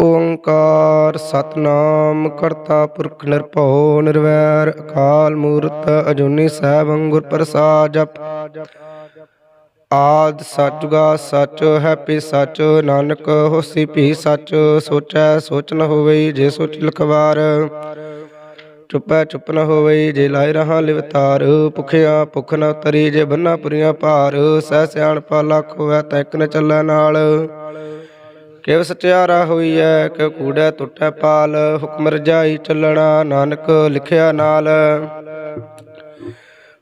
ਓੰਕਾਰ ਸਤਨਾਮ ਕਰਤਾ ਪੁਰਖ ਨਿਰਭਉ ਨਿਰਵੈਰ, ਅਕਾਲ ਮੂਰਤ ਅਜੂਨੀ ਸੈਭੰ ਗੁਰ ਪ੍ਰਸਾਦ ਜਪ। ਆਦ ਸੱਚਗਾ ਸੱਚ ਹੈ ਪੀ ਸੱਚ, ਨਾਨਕ ਹੋਸੀ ਭੀ ਸਚ, ਸੋਚੈ ਸੋਚ ਨ ਹੋਵਈ ਜੇ ਸੋਚ ਲਖਵਾਰ। ਚੁੱਪੈ ਚੁੱਪ ਨ ਹੋਵਈ ਜੇ ਲਾਇ ਰਹਾ ਲਿਵਤਾਰ, ਭੁਖਿਆ ਭੁਖ ਨ ਤਰੀ ਜੇ ਬੰਨਾ ਪੁਰੀਆਂ ਭਾਰ, ਸਹਿ ਸਿਆਣਪਾ ਲੱਖ ਹੋਇ ਤੈ ਇਕ ਨ ਚੱਲੈ ਨਾਲ। ਕਿਵ ਸਚਿਆਰਾ ਹੋਈਐ ਕਿ ਕੂੜੈ ਟੁੱਟੈ ਪਾਲ, ਹੁਕਮ ਰਜਾਈ ਚੱਲਣਾ ਨਾਨਕ ਲਿਖਿਆ ਨਾਲ।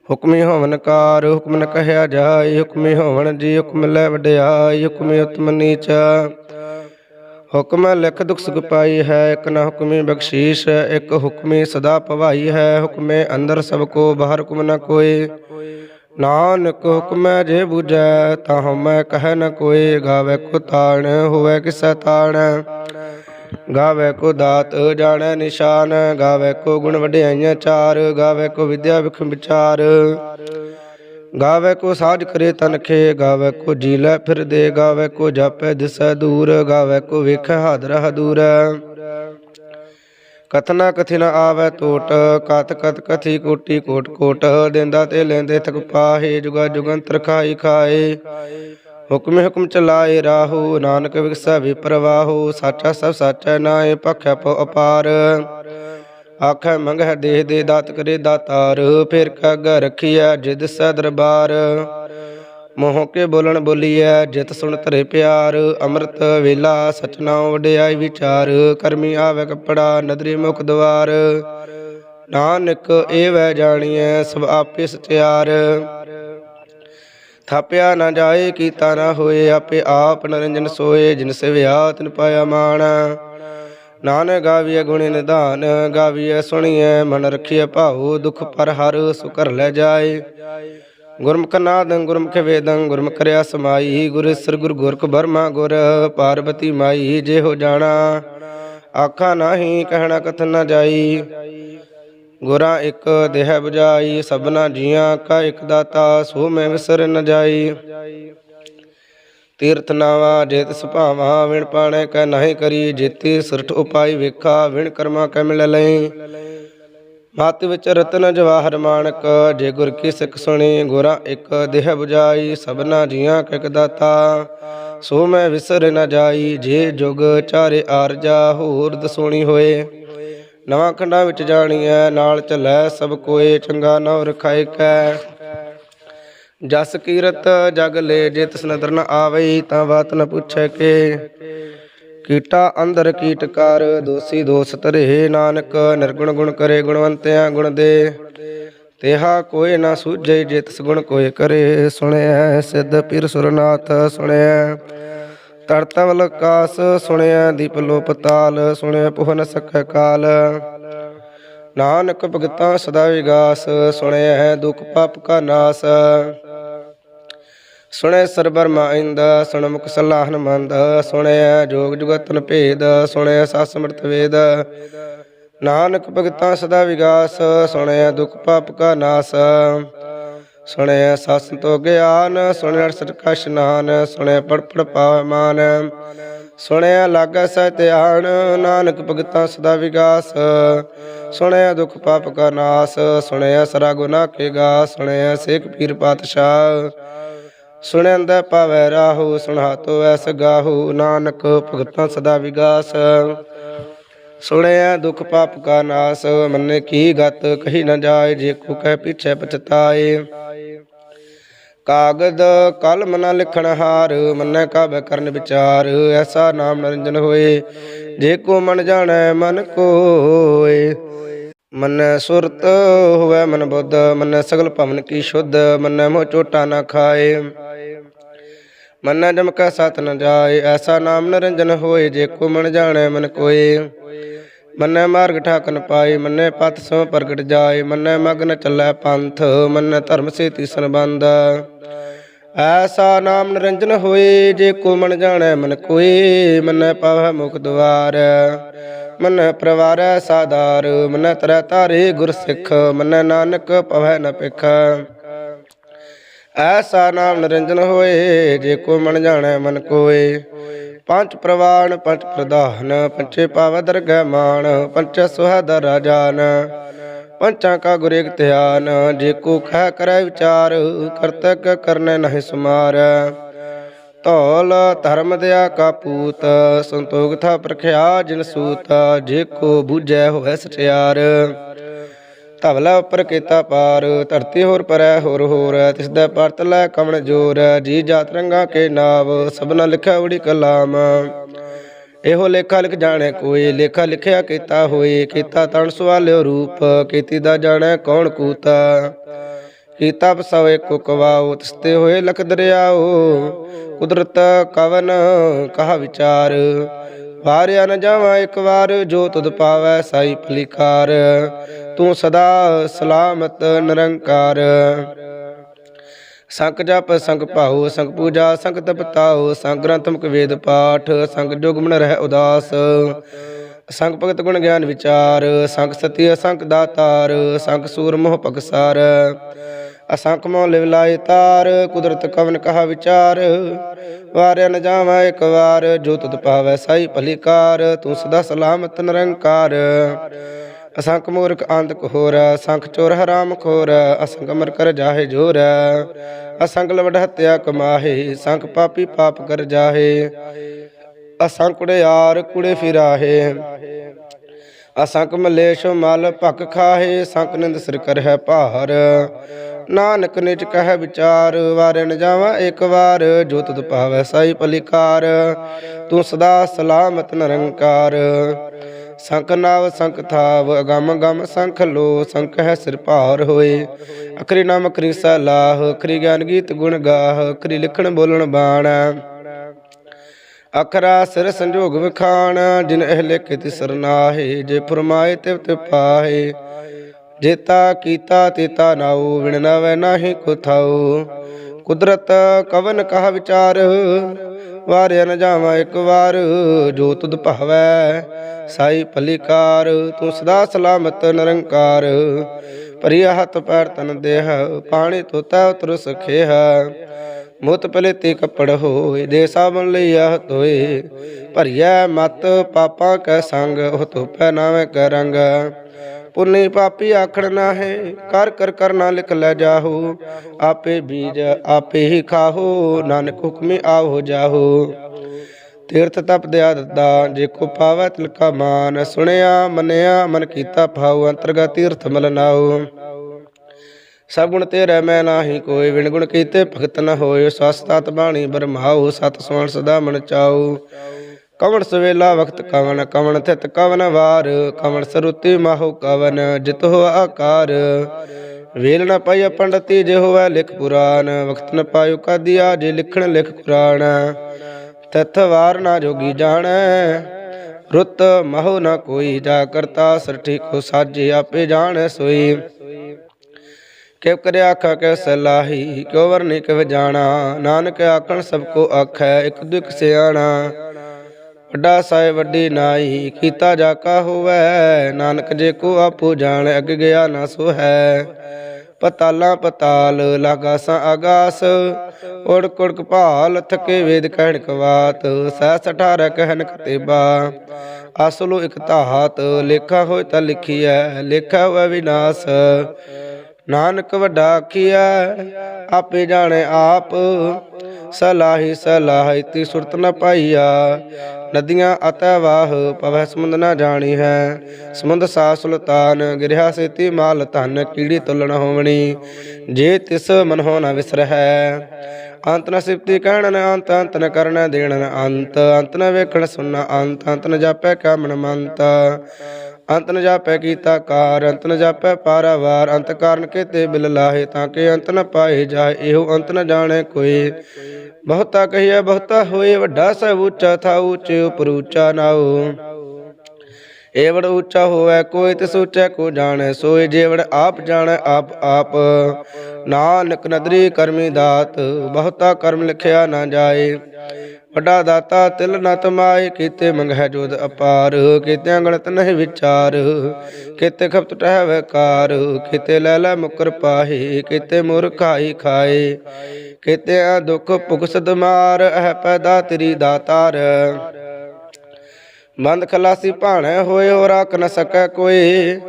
ਹੁਕਮੀ ਹੋਵਨ ਕਾਰ, ਹੁਕਮ ਨ ਕਹਿਆ ਜਾਏ, ਹੁਕਮੀ ਹੋਵਨ ਜੀ, ਹੁਕਮ ਲੈ ਵਡਿਆਈ ਹੁਕਮੀ ਉਤਮ ਨੀਚ। ਹੁਕਮ ਲਿਖ ਦੁਖ ਸੁਖ ਪਾਈ ਹੈ, ਇਕ ਨਾ ਹੁਕਮੀ ਬਖਸ਼ੀਸ਼ ਇਕ ਹੁਕਮੀ ਸਦਾ ਭਵਾਈ ਹੈ, ਹੁਕਮੇ ਅੰਦਰ ਸਭ ਕੋ, ਬਾਹਰ ਹੁਕਮ ਨ ਕੋਏ ਨਾਨਕ ਹੁਕਮੈ ਜੇ ਬੁਝੈ ਤਾ ਹਮੈ ਕਹਿ ਨ ਕੋਏ ਗਾਵੇ ਕੋ ਤਾਣ, ਹੋਵੇ ਕਿਸੈ ਤਾਣ। ਗਾਵੇ ਕੋ ਦਾਤ, ਜਾਣੈ ਨਿਸ਼ਾਨ। ਗਾਵੇ ਕੋ ਗੁਣ ਵਡਿਆਈਆਂ ਚਾਰ। ਗਾਵੇ ਕੋ ਵਿਦਿਆ ਵਿਖ ਵਿਚਾਰ। ਗਾਵੇ ਕੋ ਸਾਜ ਕਰੇ ਤਨਖੇ ਗਾਵੇ ਕੋ ਜੀ ਲੈ ਫਿਰ ਦੇ ਗਾਵੇ ਕੋ ਜਾਪੈ ਦਿਸੈ ਦੂਰ। ਗਾਵੇ ਕੋ ਵੇਖੈ ਹਾਦਰ ਹਦੂਰ। ਕਥਨਾ ਕਥਿਨਾ ਨ ਆਵੈ ਟੋਟ ਕਤ ਕਤ ਕਥੀ ਕੋਟੀ ਕੋਟ ਕੋਟ, ਦੇਂਦਾ ਤੇ ਲੈਂਦੇ ਥਕ ਪਾਹੇ, ਜੁਗਾ ਜੁਗੰਤਰ ਖਾਈ ਖਾਏ। ਹੁਕਮ ਹੁਕਮ ਚਲਾਏ ਰਾਹੂ, ਨਾਨਕ ਵਿਗਸੈ ਵਿਪਰਵਾਹੂ ਸਾਚਾ ਸਭ ਸਾਚਾ ਨਾਏ, ਪਖੈ ਪਉ ਅਪਾਰ। ਆਖੈ ਮੰਗਹਿ ਦੇਹ ਦੇ ਦਾਤ ਕਰੇ ਦਾਤਾਰ, ਫਿਰ ਕਗ ਰਖੀਐ ਜਿਦ ਸੈ ਦਰਬਾਰ। ਮੋਹ ਕੇ ਬੋਲਣ ਬੋਲੀਐ, ਜਿਤ ਸੁਣ ਧਰੇ ਪਿਆਰ, ਅੰਮ੍ਰਿਤ ਵੇਲਾ ਸਚਨਾਉ ਵਡਿਆਈ ਵਿਚਾਰ, ਕਰਮੀ ਆਵੇ ਕਪੜਾ, ਨਦਰੀ ਮੁਖ ਦਵਾਰ। ਨਾਨਕ ਇਹ ਵੈ ਜਾਣੀਐ, ਸਭ ਆਪੇ ਸਚਿਆਰ ਥਾਪਿਆ ਨਾ ਜਾਏ, ਕੀਤਾ ਨਾ ਹੋਏ, ਆਪੇ ਆਪ ਨਰੰਜਨ ਸੋਏ, ਜਿਨ ਸਿਵਿਆ ਤਿਨ ਪਾਇਆ ਮਾਣ। ਨਾਨਕ ਗਾਵੀਐ ਗੁਣੀ ਨਿਧਾਨ, ਗਾਵੀਐ ਸੁਣੀਐ, ਮਨ ਰਖੀਐ ਭਾਉ, ਦੁਖ ਪਰ ਹਰ ਸੁਕਰ ਲੈ ਜਾਏ। ਗੁਰਮੁਖ ਨਾਦੰ, ਗੁਰਮੁਖ ਵੇਦੰ, ਗੁਰਮੁਖ ਰਿਆ ਸਮਾਈ। ਗੁਰ ਗੁਰ ਗੁਰਖ ਬਰਮਾ ਗੁਰ, ਪਾਰਬਤੀ ਮਾਈ ਜੇ ਹੋ ਜਾਣਾ। ਆਖਾ ਨਾਹੀ, ਕਹਿਣਾ ਕਥ ਨ ਜਾਈ। ਗੁਰਾਂ ਇੱਕ ਦੇਹ 부ਜਾਈ ਸਭਨਾ ਜੀਆਂ ਕਾ ਇੱਕ ਦਾਤਾ, ਸੋ ਮੈਂ ਵਿਸਰ ਨ ਜਾਈ। ਤੀਰਥ ਨਾਵਾ, ਜੇਤ ਸੁਭਾਵਾ, ਵਿਣ ਪਾਣੈ ਕੈ ਨਹੀਂ ਕਰੀ। ਜੇਤੀ ਸਿਰਠ ਉਪਾਈ ਵੇਖਾ, ਵਿਣ ਕਰਮਾ ਕੈ ਮਿਲ ਲਈ। ਮਤ ਵਿੱਚ ਰਤਨ ਜਵਾਹਰ ਮਾਨਕ ਜੇ ਗੁਰ ਕੀ ਸਿੱਖ ਸੁਣੀ, ਗੁਰਾਂ ਇੱਕ ਦੇਹ 부ਜਾਈ ਸਭਨਾ ਜੀਆਂ ਕਾ ਇੱਕ ਦਾਤਾ। ਸੋ ਮੈਂ ਵਿਸਰ ਨ ਜਾਈ, ਜੇ ਜੁਗ ਚਾਰੇ ਆਰਜਾ ਹੋਰ ਦਸੋਣੀ ਹੋਏ। ਨਵਾਂ ਖੰਡਾਂ ਵਿੱਚ ਜਾਣੀਐ, ਨਾਲ ਚੱਲੈ ਸਭ ਕੋਏ, ਚੰਗਾ ਨਵ ਰਖਾਇ ਕੈ। ਜਸ ਕੀਰਤ ਜਗ ਲੈ, ਜੇ ਤਿਸ ਨਦਰ ਨ ਆਵਈ, ਤਾਂ ਬਾਤ ਨ ਪੁੱਛੈ ਕੇ। ਕੀਟਾ ਅੰਦਰ ਕੀਟਕਾਰ ਦੋਸੀ ਦੋਸ ਧਰੇ ਨਾਨਕ, ਨਿਰਗੁਣ ਗੁਣ ਕਰੇ ਗੁਣਵੰਤਿਆਂ ਗੁਣ ਦੇ। ਤੇਹਾ ਕੋਈ ਨਾ ਸੂਝੇ ਜੇ ਤਿਸ ਗੁਣ ਕੋਏ ਕਰੇ, ਸੁਣਿਐ ਸਿੱਧ ਪੀਰ ਸੁਰਨਾਥ ਸੁਣਿਆ ਤਰਤਵਲ ਕਾਸ ਸੁਣਿਆ ਦੀਪ ਲੋਪ ਤਾਲ ਸੁਣਿਆ ਪੁਹਨ ਸਖ ਕਾਲ। ਨਾਨਕ ਭਗਤਾਂ ਸਦਾ ਵਿਗਾਸ ਸੁਣਿਆ ਦੁਖ ਪਾਪ ਕਾ ਨਾਸ। ਸੁਣਿਆ ਸਰਬਰ ਮਾਇੰਦ ਸੁਣ ਮੁਖ ਸਲਾਹਨ ਮੰਦ ਸੁਣਿਆ ਜੋਗ ਜੁਗਤਨ ਭੇਦ ਸੁਣਿਆ ਸਸਮਰਤ ਵੇਦ। ਨਾਨਕ ਭਗਤਾਂ ਸਦਾ ਵਿਗਾਸ ਸੁਣਿਆ ਦੁਖ ਪਾਪ ਕਾ ਨਾਸ। ਸੁਣਿਆ ਸਸ ਤੋ ਗਿਆਨ ਸੁਣਿਆ ਸਟਕਾ ਇਸ਼ਨਾਨ ਸੁਣਿਆ ਪੜ ਪੜ ਪਾਵਮਾਨ ਸੁਣਿਆ ਲਾਗਾ ਸਹਿ ਨਾਨਕ ਭਗਤਾਂ ਸਦਾ ਵਿਗਾਸ। ਸੁਣਿਆ ਦੁਖ ਪਾਪ ਕਾ ਨਾਸ ਸੁਣਿਆ ਸਰਾ ਗੁਨਾ ਕੇ ਗਾ ਸੁਣਿਆ ਸੇਖ ਪੀਰ ਪਾਤਸ਼ਾਹ। ਸੁਣਿੰਦਾ ਪਾਵੈ ਰਾਹੂ, ਸੁਣਾਤੋ ਐਸ ਗਾਹੂ। ਨਾਨਕ ਭਗਤਾਂ ਸਦਾ ਵਿਗਾਸ। ਸੁਣਿਆ ਦੁਖ ਪਾਪ ਕਾ ਨਾਸ, ਮੰਨੇ ਕੀ ਗਤ, ਕਹੀ ਨ ਜਾਏ, ਜੇ ਕੋ ਕਹਿ ਪਿਛੈ ਪਛਤਾਏ। ਕਾਗਦ ਕਲਮ ਨ ਲਿਖਣ ਹਾਰ, ਮੰਨੈ ਕਾਬੈ ਕਰਨ ਵਿਚਾਰ, ਐਸਾ ਨਾਮ ਨਰਿੰਜਨ ਹੋਏ। ਜੇ ਕੋ ਮਨ ਜਾਣੈ ਮਨ ਕੋਏ। ਮੰਨੈ ਸੁਰਤ ਹੋਵੇ ਮਨ ਬੁੱਧ, ਮੰਨੈ ਸਗਲ ਭਵਨ ਕੀ ਸ਼ੁੱਧ, ਮੰਨੈ ਮੋਹ ਚੋਟਾ ਨਾ ਖਾਏ। ਮੰਨੈ ਜਮ ਕੈ ਸਤ ਨ ਜਾਏ, ਐਸਾ ਨਾਮ ਨਿਰੰਜਨ ਹੋਏ ਜੇ ਕੋ ਮਨ ਜਾਣੈ ਮਨ ਕੋਏ। ਮੰਨੈ ਮਾਰਗ ਠਾਕਨ ਪਾਏ, ਮੰਨੈ ਪਤ ਸੋ ਪ੍ਰਗਟ ਜਾਏ। ਮੰਨੈ ਮਗਨ ਚੱਲੈ ਪੰਥ, ਮੰਨੈ ਧਰਮ ਸੇ ਤਿਸਨ ਬੰਦ ਐਸਾ ਨਾਮ ਨਿਰੰਜਨ ਹੋਏ, ਜੇ ਕੋ ਮਨ ਜਾਣੈ ਮਨ ਕੋਏ, ਮੰਨੈ ਪਾਵੈ ਮੁਖ ਦੁਆਰ। ਮੰਨੈ ਪ੍ਰਵਾਰੈ ਸਾਦਾਰ ਮੰਨੈ ਤਰੈ ਤਾਰੇ ਗੁਰ ਸਿੱਖ, ਮੰਨੈ ਨਾਨਕ ਪਵੈ ਨ ਪਿਖ। ਐਸਾ ਨਾਮ ਨਿਰੰਜਨ ਹੋਏ, ਜੇ ਕੋ ਮਨ ਜਾਣੈ ਮਨ ਕੋਏ। ਪੰਜ ਪ੍ਰਵਾਨ, ਪੰਜ ਪ੍ਰਧਾਨ ਪੰਚੇ ਪਾਵ ਦਰਗਹਿ ਮਾਨ ਪੰਚ ਸੁਹਦਰ ਰਾਜਾਨ। ਪੰਚਾਂ ਕਾ ਗੁਰ ਇਕ ਧਿਆਨ, ਜੇ ਕੋ ਖੈ ਕਰੈ ਵਿਚਾਰ, ਕਰਤਕ ਕਰਨੈ ਨਹੀਂ ਸੁਮਾਰ। ਧੌਲ ਧਰਮ ਦਿਆ ਕਾ ਪੂਤ, ਸੰਤੋਖ ਥਾ ਪ੍ਰਖਿਆ ਜਿਨ ਸੂਤ, ਜੇ ਕੋ ਬੂਝੈ ਹੋਇ ਸਚਿਆਰ। ਧਵਲਾ ਉਪਰ ਕੀਤਾ ਪਾਰ, ਧਰਤੀ ਹੋਰ ਪਰੈ ਹੋਰ ਹੋਰ, ਤਿਸ ਦਾ ਪਰਤ ਲੈ ਕਮਣ ਜੋਰ, ਜੀ ਜਾਤ ਰੰਗਾ ਕੇ ਨਾਵ, ਸਭਨਾ ਲਿਖਿਆ ਉੜੀ ਕਲਾਮ। ਇਹੋ ਲੇਖਾ ਲਿਖ ਜਾਣੈ ਕੋਈ, ਲੇਖਾ ਲਿਖਿਆ ਕੀਤਾ ਹੋਏ ਕੀਤਾ ਤਣ ਸਵਾਲਿਓ ਰੂਪ, ਕੀਤੀ ਦਾ ਜਾਣੈ ਕੌਣ ਕੂਤਾ। ਕੀਤਾ ਪਸਵ ਏਕੋ ਕਵਾਉ ਹੋਏ ਲਖ ਦਰਿਆਓ ਕੁਦਰਤ ਕਵਨ ਕਹਾ ਵਿਚਾਰ। ਵਾਰਿਆ ਨ ਜਾਵਾਂ ਇੱਕ ਵਾਰ, ਜੋ ਤੁਧ ਪਾਵੈ ਸਾਈ ਭਲੀਕਾਰ ਤੂੰ ਸਦਾ ਸਲਾਮਤ ਨਿਰੰਕਾਰ। ਸੰਕ ਜਪ ਸੰਕ ਭਾਉ ਸੰਕ ਪੂਜਾ ਸੰਕ ਤਪਤਾਉ ਸੰਕ ਗ੍ਰੰਥਮਕ ਵੇਦ ਪਾਠ ਸੰਕ ਜੁਗਮਨ ਰਹਿ ਉਦਾਸ। ਸੰਕ ਭਗਤ ਗੁਣ ਗਿਆਨ ਵਿਚਾਰ, ਸੰਗ ਸਤਿ ਅਸੰਕ ਦਾਤਾਰ, ਸੰਗ ਸੂਰ ਮੋਹ ਪਗਸਾਰ ਅਸੰਖ ਮੋਹ ਲਿਵ ਲਾਇ ਤਾਰ, ਕੁਦਰਤ ਕਵਨ ਕਹਾ ਵਿਚਾਰ। ਵਾਰਿਆ ਨ ਜਾਵਾਂ ਇੱਕ ਵਾਰ, ਜੋ ਤੁਧ ਪਾਵੈ ਸਾਈ ਭਲੀਕਾਰ ਤੂੰ ਸਦਾ ਸਲਾਮਤ ਨਿਰੰਕਾਰ। ਅਸੰਖ ਮੂਰਖ ਅੰਤ ਹੋਰ, ਅਸੰਖ ਚੋਰ ਹਰਾਮ ਖੋਰ, ਅਸੰਖ ਮਰ ਕਰ ਜਾਹੇ ਜੋਰ। ਅਸੰਖ ਲਵਡ ਹਤਿਆ ਕਮਾਹੇ, ਸੰਖ ਪਾਪੀ ਪਾਪ ਕਰ ਜਾਹੇ। ਅਸੰਖ ਕੁੜਿਆਰ ਕੁੜੇ ਫਿਰਾਹੇ। ਅਸੰਖ ਮਲੇਸ਼ ਮਲ ਭਕ ਖਾਹੇ, ਸੰਖ ਨਿੰਦ ਸਿਰ ਕਰ ਹੈ ਭਾਰ। ਨਾਨਕ ਨਿਜ ਕਹਿ ਵਿਚਾਰ ਵਾਰੇ ਨ ਜਾਵਾਂ ਇੱਕ ਵਾਰ। ਜੋ ਤੁਧ ਭਾਵੈ ਸਾਈ ਭਲੀਕਾਰ ਤੂੰ ਸਦਾ ਸਲਾਮਤ ਨਿਰੰਕਾਰ। ਸੰਖ ਨਾਵ ਸੰਖ ਥਾਵ, ਅਗਮ ਗਮ ਸੰਖ ਲੋ ਸੰਖ ਹੈ ਸਿਰ ਭਾਰ ਹੋਏ। ਅਖਰੀ ਨਾਮ ਅਖਰੀ ਸਲਾਹ, ਅਖਰੀ ਗਿਆਨ ਗੀਤ ਗੁਣ ਗਾਹ, ਅਖਰੀ ਲਿਖਣ ਬੋਲਣ ਬਾਣ। ਅਖਰਾ ਸਿਰ ਸੰਜੋਗ ਵਿਖਾਣ, ਜਿਨ ਇਹ ਲਿਖਿ ਤਿਸ ਸਰਨਾਹੇ ਜੇ ਫਰਮਾਏ ਤਿਵ ਤੇ ਪਾਹੇ। ਜੇਤਾ ਕੀਤਾ ਤੇਤਾ ਨਾਉ, ਵਿਣ ਨਵੈ ਨਾਹੀ ਕੋ ਥਾਉ। ਕੁਦਰਤ ਕਵਨ ਕਹ ਵਿਚਾਰ, ਵਾਰਿਆ ਨ ਜਾਵਾਂ ਇੱਕ ਵਾਰ, ਜੋ ਤੁਧ ਭਾਵੈ ਸਾਈ ਭਲੀਕਾਰ, ਤੂੰ ਸਦਾ ਸਲਾਮਤ ਨਿਰੰਕਾਰ। ਪਰਿਆ ਹੱਥ ਪੈਰ ਤਨ ਦੇਹ, ਪਾਣੀ ਤੋਤਾ ਉਤਰ ਸਖੇਹ। ਮੁਤ ਪਲੇਤੀ ਕੱਪੜ ਹੋਏ, ਦੇ ਸਾਬਨ ਆਹ ਤੋਏ ਭਰੀਐ ਮਤ ਪਾਪਾਂ ਕੈ ਸੰਗ, ਉਹ ਧੋਪੈ ਨਾਵੇਂ ਕੈ ਰੰਗ। ਪੁੰਨੀ ਪਾਪੀ ਆਖਣ ਨਾ ਹੈ ਕਰ ਕਰ ਕਰਨਾ ਲਿਖ ਲੈ ਜਾਹੂ। ਆਪੇ ਬੀਜ ਆਪੇ ਹੀ ਖਾਹੋ, ਨਾਨਕ ਹੁਕਮੇ ਆਵੋ ਜਾਹੋ। ਤੀਰਥ ਤਪ ਦਿਆ ਦੱਦਾ ਜੇ ਕੋ ਪਾਵੈ ਤਿਲਕਾ ਮਾਨ। ਸੁਣਿਆ, ਮੰਨਿਆ, ਮਨ ਕੀਤਾ ਭਾਉ, ਅੰਤਰਗਤ ਤੀਰਥ ਮਲ ਨਾਉ। ਸਭ ਗੁਣ ਤੇਰੇ ਮੈਂ ਨਾਹੀ, ਕੋਈ ਵਿਣ ਗੁਣ ਕੀਤੇ ਭਗਤ ਨ ਹੋਏ ਸਵਸਤਤ ਬਾਣੀ ਬਰਮਾਉ, ਸਤ ਸੋਣ ਸਦਾ ਮਨ ਚਾਉ। ਕਵਣ ਸਵੇਲਾ ਵਖਤ ਕਵਨ ਕਵਣ ਥਿਤ ਕਵਨ ਵਾਰ, ਕਵਣ ਸਰੁਤੀ ਮਾਹੋ ਕਵਨ, ਜਿਤ ਹੋ ਆਕਾਰ। ਵੇਲ ਨ ਪਾਈ ਪੰਡਤੀ ਜੇ ਹੋਵੇ ਲਿਖ ਪੁਰਾਨ ਵਖਤ ਨ ਪਾਇਓ ਕਾਦੀਆ ਜੇ ਲਿਖਣ ਲਿਖ ਕੁਰਾਨ ਤਥ ਵਾਰ ਨਾ ਜੋਗੀ ਜਾਣੈ, ਰੁੱਤ ਮਹੁ ਨ ਕੋਈ, ਜਾ ਕਰਤਾ ਸਰਠੀ ਕੋ ਸਾਜੇ, ਆਪੇ ਜਾਣੈ ਸੋਈ। ਕਿਵ ਕਰਿਆ ਆਖਾ ਕੈ ਸਲਾਹੀ, ਕਿਉ ਵਰਨੇ ਕਿਵ ਜਾਣਾ, ਨਾਨਕ ਆਖਣ ਸਭ ਕੋ ਆਖੈ, ਇੱਕ ਦੁਖ ਸਿਆਣਾ। ਵੱਡਾ ਸਾਇ ਵੱਡੀ ਨਾਈ ਕੀਤਾ ਜਾ ਕਾ ਹੋਵੈ। ਨਾਨਕ ਜੇ ਕੋ ਆਪੋ ਜਾਣ, ਅਗ ਗਿਆ ਨਾ ਸੋ ਹੈ ਪਤਾਲਾ ਪਤਾਲ ਲਾਗਾਸਾ ਆਗਾਸ। ਉੜ ਕੁੜਕ ਭਾਲ, ਥਕੇ ਵੇਦ ਕਹਿਣ ਕਵਾਤ। ਸਹਿ ਸਠਾਰ ਕਹਿਣ ਕਤੇਬਾ ਅਸਲੋ ਇਕ ਤਾਹਤ ਲੇਖਾ ਹੋਇ ਤਾਂ ਲਿਖੀਐ, ਲੇਖਾ ਹੋਇ ਵਿਨਾਸ਼। ਨਾਨਕ ਵੱਡਾ ਆਖੀਐ ਆਪੇ ਜਾਣੇ ਆਪ। ਸਲਾਹੀ ਸਲਾਹੀ ਤੀ ਸੁਰਤ ਨ ਪਾਈਆ ਨਦੀਆਂ ਅਤੈ ਵਾਹ ਪਵੈ ਸਮੁੰਦ ਨ ਜਾਣੀ ਹੈ ਸਮੁੰਦ ਸਾ ਸੁਲਤਾਨ, ਗਿਰਿਆ ਸੇਤੀ ਮਾਲ ਧਨ, ਕੀੜੀ ਤੁਲਣ ਹੋਵਣੀ। ਜੇ ਤਿਸ ਮਨ ਹੋ ਨ ਵਿਸਰਹਿ, ਅੰਤ ਨ ਸਿਫਤੀ ਕਹਿਣਨ ਅੰਤ ਅੰਤ ਨ ਕਰਨ ਦੇਣ ਅੰਤ। ਅੰਤ ਨ ਵੇਖਣ ਸੁਣਨ ਅੰਤ ਅੰਤ ਨ ਜਾਪੈ ਕਾਮਣ ਮੰਤ। ਅੰਤ ਨ ਜਾਪੈ ਕੀਤਾ ਕਾਰ, ਅੰਤ ਨ ਜਾਪੈ ਪਾਰਾਵਾਰ, ਅੰਤ ਕਾਰਨ ਕੇਤੇ ਬਿਲ ਲਾਹੇ ਤਾਂ ਕਿ ਅੰਤ ਨ ਪਾਏ ਜਾਏ, ਇਹੋ ਅੰਤ ਨ ਜਾਣੈ ਕੋਈ। ਬਹੁਤਾ ਕਹੀਆ ਬਹੁਤਾ ਹੋਏ, ਵੱਡਾ ਸਭ ਉੱਚਾ, ਥਾ ਉੱਚੇ, ਉਪਰ ਉੱਚਾ ਨਾਉ। ਏਵੜ ਉੱਚਾ ਹੋਵੇ, ਕੋਈ ਤਿਸ ਉੱਚਾ ਕੋ ਜਾਣੈ, ਸੋਏ ਜੇਵੜ ਆਪ ਜਾਣੈ, ਆਪ ਆਪ। ਨਾਨਕ ਨਦਰੀ ਕਰਮੀ ਦਾਤ, ਬਹੁਤਾ ਕਰਮ ਲਿਖਿਆ ਨਾ ਜਾਏ। ਵੱਡਾ ਦਾਤਾ ਤਿਲ ਨਾ ਤਮਾਏ, ਕੀਤੇ ਮੰਗਹਿ ਜੋਦ ਅਪਾਰ, ਕੀਤੇ ਗਣਤ ਨਹੀਂ ਵਿਚਾਰ, ਕੀਤੇ ਖਪਤ ਟਹਿ ਵਕਾਰ, ਕੀਤੇ ਲੈ ਲੈ ਮੁਕਰ ਪਾਹੀ, ਕੀਤੇ ਮੁਰ ਖਾਈ ਖਾਏ ਕੀਤੇ ਆ ਦੁਖ ਭੁਖ ਸਦ ਅਹ ਪੈਦਾ ਤੇਰੀ ਦਾਤਾਰ। ਬੰਦ ਖਲਾਸੀ ਭਾਣੇ ਹੋਏ ਹੋ ਰੱਖ ਨ ਸਕੈ ਕੋਈ।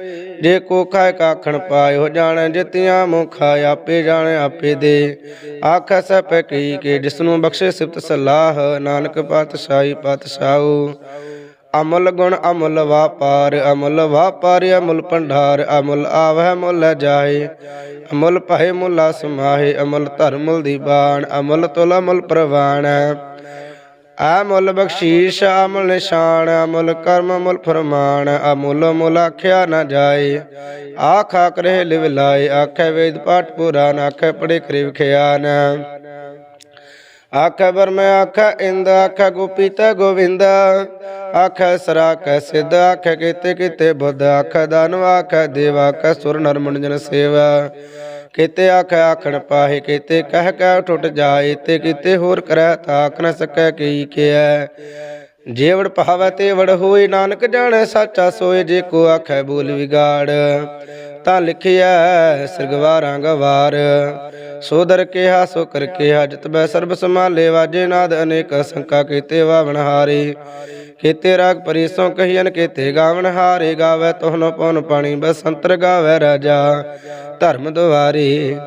ਜੇ ਕੋ ਖਾਇ ਕਾਖਣ ਪਾਏ ਹੋ ਜਾਣੈ ਜਿਤਿਆਂ ਮੁਖਾ ਆਪੇ ਜਾਣੈ ਆਪੇ ਦੇ। ਆਖੈ ਸਪੈ ਕੀ ਕੇ ਜਿਸ ਨੂੰ ਬਖਸ਼ੇ ਸਿਫਤ ਸਲਾਹ, ਨਾਨਕ ਪਾਤਸ਼ਾਹੀ ਪਾਤਸ਼ਾਹੂ। ਅਮਲ ਗੁਣ ਅਮਲ ਵਾਪਾਰ ਅਮਲ ਵਾਪਾਰ ਅਮਲ ਭੰਡਾਰ, ਅਮਲ ਆਵਹਿ ਮੁੱਲ ਜਾਏ। ਅਮਲ ਭਏ ਮੁੱਲਾ ਸਮਾਹੇ, ਅਮਲ ਧਰਮੁਲ ਦੀ ਬਾਣ, ਅਮਲ ਤੁਲ ਅਮਲ ਪ੍ਰਵਾਣ। ਅਮੁੱਲ ਬਖਸ਼ੀਸ਼ ਅਮੁੱਲ ਨਿਸ਼ਾਨ ਅਮੁੱਲ ਕਰਮ ਅਮੁੱਲ ਫਰਮਾਨ ਅਮੁੱਲ ਮੁੱਲ ਆਖਿਆ ਨਾ ਜਾਏ। ਆਖਾ ਕਰੇ ਲਿਵ ਲਾਏ, ਆਖੇ ਵੇਦ ਪਾਠ ਪੁਰਾਨ, ਆਖੇ ਪੜੇ ਕਰੇ ਵਿਖਿਆਨ ਆਖੇ ਬਰਮ ਆਖੇ ਇੰਦ, ਆਖੇ ਗੋਪੀ ਗੋਵਿੰਦ। ਆਖੇ ਸਰਾ ਕੈ ਸਿੱਧ, ਆਖੇ ਕੀਤੇ ਕੀਤੇ ਬੁੱਧ, ਆਖੇ ਦਾਨਵ, ਆਖੇ ਦੇਵਾ, ਆਖੇ ਸੁਰ ਨਰਮਨ ਜਨ ਸੇਵਾ। ਕੀਤੇ ਆਖ ਆਖਣ ਪਾਹੇ, ਕੀਤੇ ਕਹਿ ਕਹਿ ਟੁੱਟ ਜਾਏ, ਤੇ ਕੀਤੇ ਹੋਰ ਕਰੈ ਆਖ ਨ ਸਕੈ, ਕੀ ਕਿਐ? ਜੇਵੜ ਭਾਵੈ ਤੇ ਵੜ ਹੋਏ ਨਾਨਕ ਜਾਣੈ ਸਾਚਾ ਸੋਏ ਜੇ ਕੋ ਆਖੈ ਬੋਲ ਵਿਗਾੜ। ਤਾਂ ਲਿਖਿਆ ਸਿਰਗਵਾਰਾਂ ਗਵਾਰ। ਸੋਦਰ ਕਿਹਾ ਸੋ ਕਰ ਕਿਹਾ, ਜਿਤ ਬੈ ਸਰਬ ਸਮਾਲੇ ਵਾਜੇ ਨਾਦ ਅਨੇਕ ਸੰਕਾ ਕੀਤੇ ਵਾਵਣ ਹਾਰੇ। ਕੀਤੇ ਰਾਗ ਪਰਿਸੋਂ ਕਹੀਨ ਕੀਤੇ ਗਾਵਣ ਹਾਰੇ। ਗਾਵੇ ਤੋਹਨੋ ਪਉਨ ਪਾਣੀ, ਬਸੰਤਰ ਗਾਵੇ ਰਾਜਾ। ਧਰਮ ਦੁਆਰੀ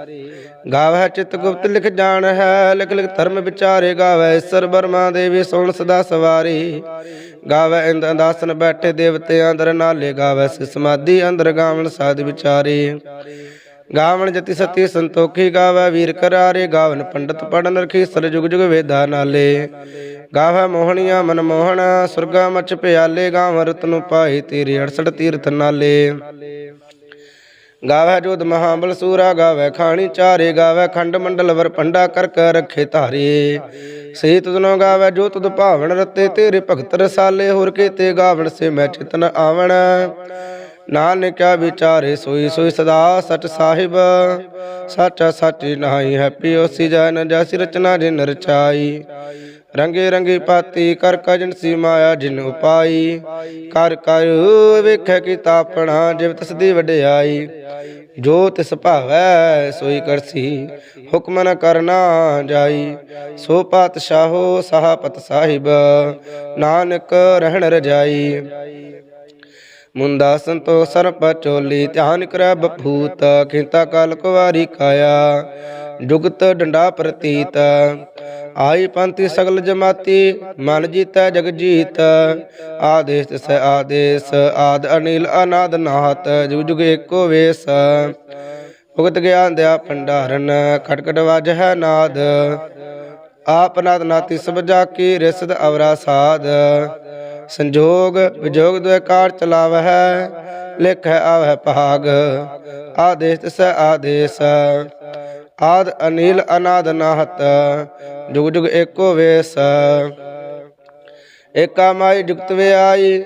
ਗਾਵੈ ਚਿਤ ਗੁਪਤ ਲਿਖ ਜਾਣ ਹੈ, ਲਿਖ ਲਿਖ ਧਰਮ ਵਿਚਾਰੇ ਗਾਵੇ ਈਸ਼ਰ ਬਰਮਾ ਦੇਵੀ ਸੁਣ ਸਦਾ ਸਵਾਰੀ। ਗਾਵੈ ਇੰਦ ਅੰਦਾਸਨ ਬੈਠੇ ਦੇਵਤੇ ਅੰਦਰ ਨਾਲੇ ਗਾਵੈ ਸਿ ਸਮਾਧੀ ਅੰਦਰ ਗਾਵਣ ਸਾਧ ਵਿਚਾਰੇ। ਗਾਵਣ ਜਤੀ ਸਤੀ ਸੰਤੋਖੀ ਗਾਵੈ ਵੀਰ ਕਰਾਰੇ, ਗਾਵਨ ਪੰਡਤ ਪੜਨ ਰਖੀ ਸਰ ਜੁਗ ਜੁਗ ਵੇਦਾ ਨਾਲੇ। ਗਾਵੈ ਮੋਹਣੀਆਂ ਮਨ ਮੋਹਣ, ਸੁਰਗਾ ਮਚ ਪਿਆਲੇ ਗਾਵ ਰਤਨ ਪਾਈ ਤੇਰੇ 68 ਤੀਰਥ ਨਾਲੇ। ਗਾਵੈ ਜੋਦ ਮਹਾਬਲ ਸੂਰਾ ਗਾਵੇ ਖਾਣੀ ਚਾਰੇ ਗਾਵੇ ਖੰਡ ਮੰਡਲ ਵਰ ਪੰਡਾ ਕਰ ਕਰ ਰੱਖੇ ਧਾਰੇ। ਸੇ ਤੁਧਨੋ ਗਾਵੇ ਜੋ ਤੁਧ ਭਾਵਨ ਰਤੇ, ਤੇਰੇ ਭਗਤ ਰਸਾਲੇ ਹੋਰ ਕੀਤੇ ਗਾਵਣ ਸੇ ਮੈਂ ਚਿਤਨ ਆਵਣ। ਨਾਨਕਿਆ ਵਿਚਾਰੇ ਸੋਈ ਸੋਈ ਸਦਾ ਸਚ ਸਾਹਿਬ, ਸਾਚਾ ਸਾਚੀ ਨਾਹੀ ਹੈ ਪਿਓ ਸੀ ਜਨ ਜਸ ਰਚਨਾ ਜਿਨ ਰਚਾਈ ਰੰਗੇ ਰੰਗੀ ਪਾਤੀ ਕਰ ਕਜਨ ਸੀ ਮਾਇਆ ਜਿਨ ਉਪਾਈ। ਕਰ ਕਰ ਵੇਖੈ ਕੀ ਤਾਪਣਾ ਜਿਵ ਤਸ ਦੀ ਵਡਿਆਈ। ਜੋ ਤਿਸ ਭਾਵੈ ਸੋਈ ਕਰਸੀ, ਹੁਕਮ ਨ ਕਰਨਾ ਜਾਈ। ਸੋ ਪਾਤਸ਼ਾਹੋ ਸਾਹਪਤ ਸਾਹਿਬ, ਨਾਨਕ ਰਹਿਣ ਰਜਾਈ। ਮੁੰਦਾ ਸੰਤੋ ਸਰਪ ਚੋਲੀ, ਧਿਆਨ ਕਰੈ ਬਫੂਤ ਖਿੰਤਾ ਕਾਲ ਕੁਵਾਰੀ ਕਾਇਆ ਜੁਗਤ ਡੰਡਾ ਪ੍ਰਤੀਤ। ਆਈ ਪੰਥੀ ਸਗਲ ਜਮਾਤੀ, ਮਨ ਜੀਤੈ ਜਗ ਜੀਤ। ਆਦੇਸ ਤਿਸੈ ਆਦੇਸ, ਆਦ ਅਨਿਲ ਅਨਾਦ ਨਾਤ, ਜੁਗ ਜੁਗ ਏਕੋ ਵੇਸ। ਭੁਗਤ ਗਿਆਨ ਦਿਆ ਭੰਡਾਰਨ ਖਟਖਟ ਵਜਹਿ ਨਾਦ। ਆਪ ਨਾਦ ਨਾਤੀ ਸਭ ਜਾ ਕੀ ਰਿਸਦ ਅਵਰਾ ਸਾਧ ਸੰਜੋਗ ਵਿਜੋਗ ਦੁਇ ਕਾਰ ਚਲਾਵਹਿ ਲਿਖੈ ਆਵਹਿ ਭਾਗ। ਆਦੇਸ ਤਿਸੈ ਆਦੇਸ, ਆਦ ਅਨੀਲ ਅਨਾਦ ਨਾਹਤ, ਜੁਗ ਜੁਗ ਏਕੋ ਵੇਸ। ਏਕਾ ਮਾਈ ਜੁਗਤ ਵੇ ਆਈ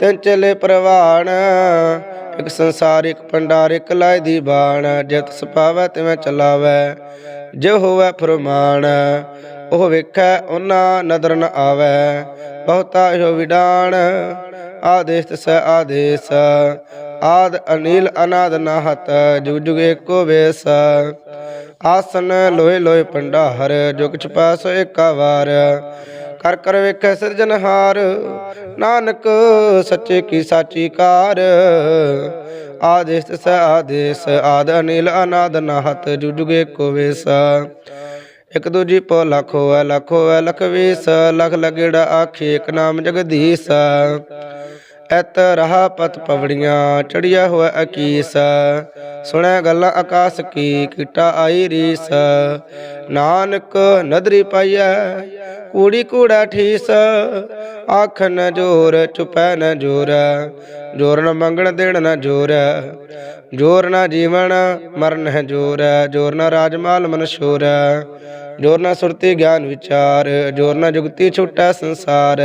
ਤਿੰਨ ਚਲੇ ਪ੍ਰਵਾਣ, ਇਕ ਸੰਸਾਰਿਕ ਪੰਡਾਰ ਇਕ ਲਾਇ ਦੀ ਬਾਣ। ਜਿਤ ਸਪਾਵੈ ਤਿਵੇਂ ਚਲਾਵੈ ਜੋ ਹੋਵੈ ਫਰਮਾਨ। ਉਹ ਵੇਖੈ ਉਹਨਾਂ ਨਦਰ ਨ ਆਵੈ, ਬਹੁਤਾ ਇਹੋ ਵਿਡਾਣ। ਆਦੇਸ ਤਿਸੈ ਆਦੇਸ, ਆਦ ਅਨੀਲ ਅਨਾਦ ਨਾਹਤ ਜੁਗ ਜੁਗ ਏਕੋ ਵੇਸ। ਆਸਨ ਲੋਏ ਲੋਏ ਭੰਡਾਰ ਜੋ ਕਿਛ ਪਾਸ ਏਕਾ ਵਾਰ। ਕਰ ਕਰ ਵੇਖੈ ਸਿਰਜਨਹਾਰ ਨਾਨਕ ਸੱਚੇ ਕੀ ਸਾਚੀ ਕਾਰ। ਆਦੇਸ ਤਿਸੈ ਆਦੇਸ, ਆਦ ਅਨੀਲ ਅਨਾਦ ਨਾਹਤ ਜੁਗ ਜੁਗ ਏਕੋ ਵੇਸ। ਇਕ ਦੂਜੀ ਪੋ ਲੱਖ ਹੋਐ ਲੱਖ ਹੋਐ ਲਖ ਵੀਸ ਲਖ ਲਗੇੜਾ ਆਖੀ ਇਕ ਨਾਮ ਜਗਦੀਸ਼। ਐਤ ਰਹਾ ਪਤ ਪਵੜੀਆਂ ਚੜਿਆ ਹੋਇਆ ਅਕੀਸ। ਸੁਣੈ ਗੱਲਾਂ ਆਕਾਸ ਕੀ, ਕੀਟਾ ਆਈ ਰੀਸ। ਨਾਨਕ ਨਦਰੀ ਪਾਈਐ, ਕੂੜੀ ਕੂੜਾ ਠੀਸ। ਆਖ ਨ ਜੋਰ, ਚੁਪੈ ਨ ਜੋਰ। ਜੋਰ ਨ ਮੰਗਣ, ਦੇਣ ਨ ਜੋਰ। ਜੋਰ ਨ ਜੀਵਨ, ਮਰਨ ਹੈ ਜੋਰ। ਜੋਰ ਨ ਰਾਜਮਾਲ ਮਨ ਸ਼ੋਰ। ਜੋਰ ਨ ਸੁਰਤੀ ਗਿਆਨ ਵਿਚਾਰ। ਜੋਰ ਨ ਜੁਗਤੀ ਛੁਟੈ ਸੰਸਾਰ।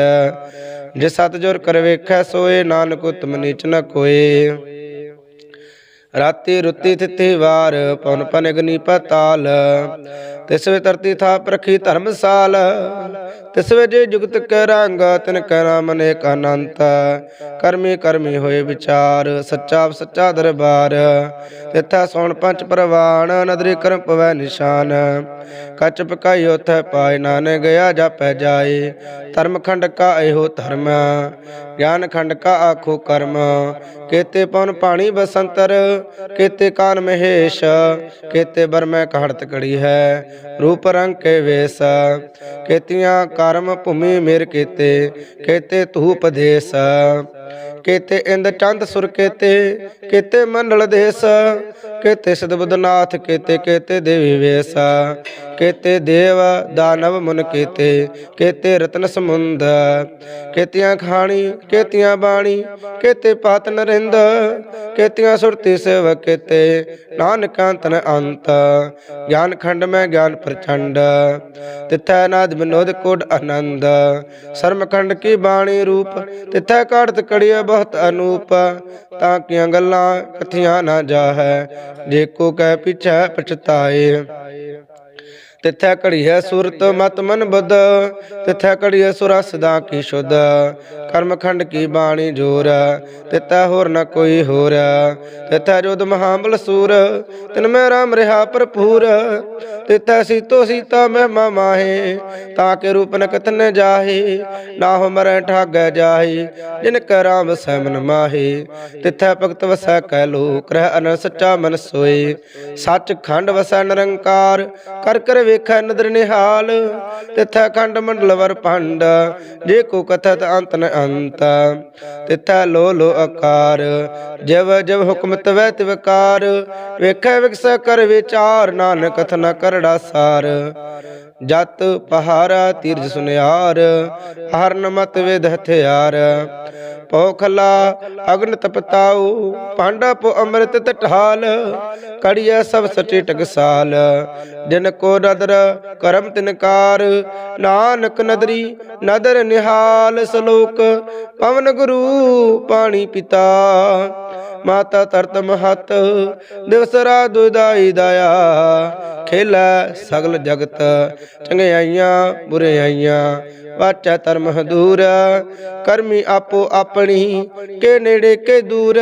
ਜੇ ਸਤ ਜੋਰ ਕਰ ਵੇਖੈ ਸੋਏ ਨਾਨਕ ਉਤਮ ਨੀਚ ਨ ਕੋਏ ਰਾਤੀ ਰੁੱਤੀ ਤਿਥੀ ਵਾਰ ਪਉਨ ਪਨ ਅਗਨੀ ਪਤਾਲ। ਤਿਸ ਧਰਤੀ ਥਾ ਪ੍ਰਖੀ ਧਰਮਸਾਲ ਤਿਸ ਜੇ ਜੁਗਤ ਕੈ ਰੰਗ, ਤਿਨ ਕੈ ਨਾਮ ਅਨੇਕ ਅਨੰਤ। ਕਰਮੀ ਕਰਮੀ ਹੋਏ ਵਿਚਾਰ, ਸੱਚਾ ਸੱਚਾ ਦਰਬਾਰ। ਤਿਥੈ ਸੋਣ ਪੰਜ ਪ੍ਰਵਾਨ ਨਦਰੀ ਕਰਮ ਪਵੈ ਨਿਸ਼ਾਨ। ਕੱਚ ਪਕਾਈ ਉਥੈ ਪਾਏ ਨਾਨਕ ਗਿਆ ਜਾਪੈ ਜਾਏ। ਧਰਮ ਖੰਡ ਕਾ ਇਹੋ ਧਰਮ। ਗਿਆਨ ਖੰਡ ਕਾ ਆਖੋ ਕਰਮ, ਕੇਤੇ ਪਵਨ ਪਾਣੀ ਬਸੰਤਰ, ਕੇਤੇ ਕਾਨ ਮਹੇਸ਼, ਕੇਤੇ ਬਰਮੈ ਕਹੜਤ ਕੜੀ ਹੈ, ਰੂਪ ਰੰਗ ਕੇ ਵੇਸ, ਕੇਤੀਆਂ ਕਰਮ ਭੂਮੀ ਮੇਰ ਕੇਤੇ ਕੇਤੇ ਤੂ ਉਪਦੇਸ ਕੇਤੇ ਇੰਦ ਚੰਦ ਸੁਰ ਕੇਤੇ ਕੇਤੇ ਮੰਡਲ ਦੇਸ, ਕੇਤੇ ਸਦਬੁਦਨਾਥ ਕੇਤੇ ਕੇਤੇ ਦੇਵੀ ਵੇਸ, ਕੇਤੇ ਦੇਵ ਦਾਨਵ ਮੁਨ ਕੇਤੇ ਕੇਤੇ ਰਤਨ ਸਮੁੰਦ, ਕੇਤੀਆਂ ਖਾਣੀ, ਕੇਤੀਆਂ ਬਾਣੀ, ਕੇਤੇ ਪਾਤ ਨਰਿੰਦ, ਕੇਤੀਆਂ ਸੁਰਤੀ ਸੇਵ ਕੇਤੇ, ਨਾਨਕ ਅੰਤਨ ਅੰਤ, ਗਿਆਨ ਖੰਡ ਮੈਂ ਗਿਆਨ ਪ੍ਰਚੰਡ, ਤਿਥੈ ਨਾਦ ਵਿਨੋਦ ਕੋਡ ਆਨੰਦ ਸਰਮਖੰਡ ਕੀ ਬਾਣੀ ਰੂਪ, ਤਿਥੈ ਕਾੜਤ ਕੜੀਏ ਬਹੁਤ ਅਨੂਪ ਤਾਂ ਕੀਆਂ ਗੱਲਾਂ ਕਥੀਆਂ ਨਾ ਜਾਹੈ? ਜੇ ਕੋ ਕਹਿ ਪਿਛੈ ਪਛਤਾਏ। ਤਿਥੈ ਘੜੀ ਹੈ ਸੁਰਤ ਮਤ ਮਨ ਬੁੱਧ, ਤਿਥੈ ਘੜੀਐ ਸੁਰਾ ਸਦਾ ਕੀ ਸ਼ੁੱਧ। ਕਰਮ ਖੰਡ ਕੀ ਬਾਣੀ ਜੋਰ, ਤਿਥੈ ਹੋਰ ਨ ਕੋਈ ਹੋਰ। ਤਿਥੈ ਜੋਦ ਮਹਾਬਲ ਸੂਰ, ਤਿਨ ਮੈਂ ਰਾਮ ਰਹਾ ਭਰਪੂਰ। ਤਿਥੈ ਸੀਤੋ ਸੀਤਾ ਮਹਿਮਾ ਮਾਹੇ, ਤਾਂ ਕੇ ਰੂਪ ਨ ਕਤਨ ਜਾਹੇ, ਨਾ ਹੋ ਮਰੈ ਠਾਗੈ ਜਾਹੇ, ਜਿਨ ਕੈ ਰਾਮ ਵਸੈ ਮਨ ਮਾਹੇ। ਤਿਥੈ ਭਗਤ ਵਸੈ ਕੈ ਲੋਕ, ਰਹਿ ਅਨ ਸੱਚਾ ਮਨ ਸੋਏ ਸੱਚ ਖੰਡ ਵਸੈ ਨਿਰੰਕਾਰ, ਕਰ ਕਰ ਵੇਖੈ ਨਦਰ ਨਿਹਾਲ, ਤਿਥੈ ਖੰਡ ਮੰਡਲ ਵਰ ਭੰਡ, ਜੇ ਕੋ ਕਥਤ ਅੰਤ ਨ ਅੰਤ, ਤਿਥੈ ਲੋ ਲੋ ਆਕਾਰ ਜਬ ਜਬ ਹੁਕਮ ਤਵੈ ਤਿਵਕਾਰ ਵੇਖੈ ਵਿਕਸ ਕਰ ਵਿਚਾਰ, ਨਾਨਕ ਕਥ ਕਰੜਾ ਸਾਰ। ਜਤ ਪਹਾਰਾ ਤੀਰਜ ਸੁਨਿਆਰ, ਹਰਨ ਮਤ ਵਿਦ ਹਥਿਆਰ ਪੋਖਲਾ ਅਗਨ ਤਪਤਾਉ ਪਾਂਡਾ ਪੋ ਅੰਮ੍ਰਿਤ ਤਟਹਾਲ ਕੜੀਐ ਸਭ ਸਚੇ ਟਕਸਾਲ ਜਿਨ ਕੋ ਨਦਰ ਕਰਮ ਤਿਨਕਾਰ। ਨਾਨਕ ਨਦਰੀ ਨਦਰ ਨਿਹਾਲ ਸਲੋਕ। ਪਵਨ ਗੁਰੂ ਪਾਣੀ ਪਿਤਾ। ਮਾਤਾ ਤਰਤ ਮਹਤ ਦਿਵਸ ਰਾਤ ਦੁਇਦਾਈ ਦਇਆ। ਖੇਲਾ ਸਗਲ ਜਗਤ ਚੰਗਿਆਈਆਂ ਬੁਰਿਆਈਆਂ ਵਾਚਾ ਧਰਮ ਹਦੂਰ, ਕਰਮੀ ਆਪੋ ਆਪਣੀ, ਕੇ ਨੇੜੇ ਕੇ ਦੂਰ।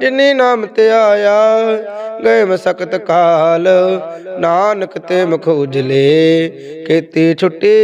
ਜਿਨੀ ਨਾਮ ਤੇ ਆਇਆ, ਗਏ ਮਸਕਤ ਕਾਲ। ਨਾਨਕ ਤੇ ਮੁਖ ਉਜਲੇ, ਕੀਤੀ ਛੁੱਟੀ।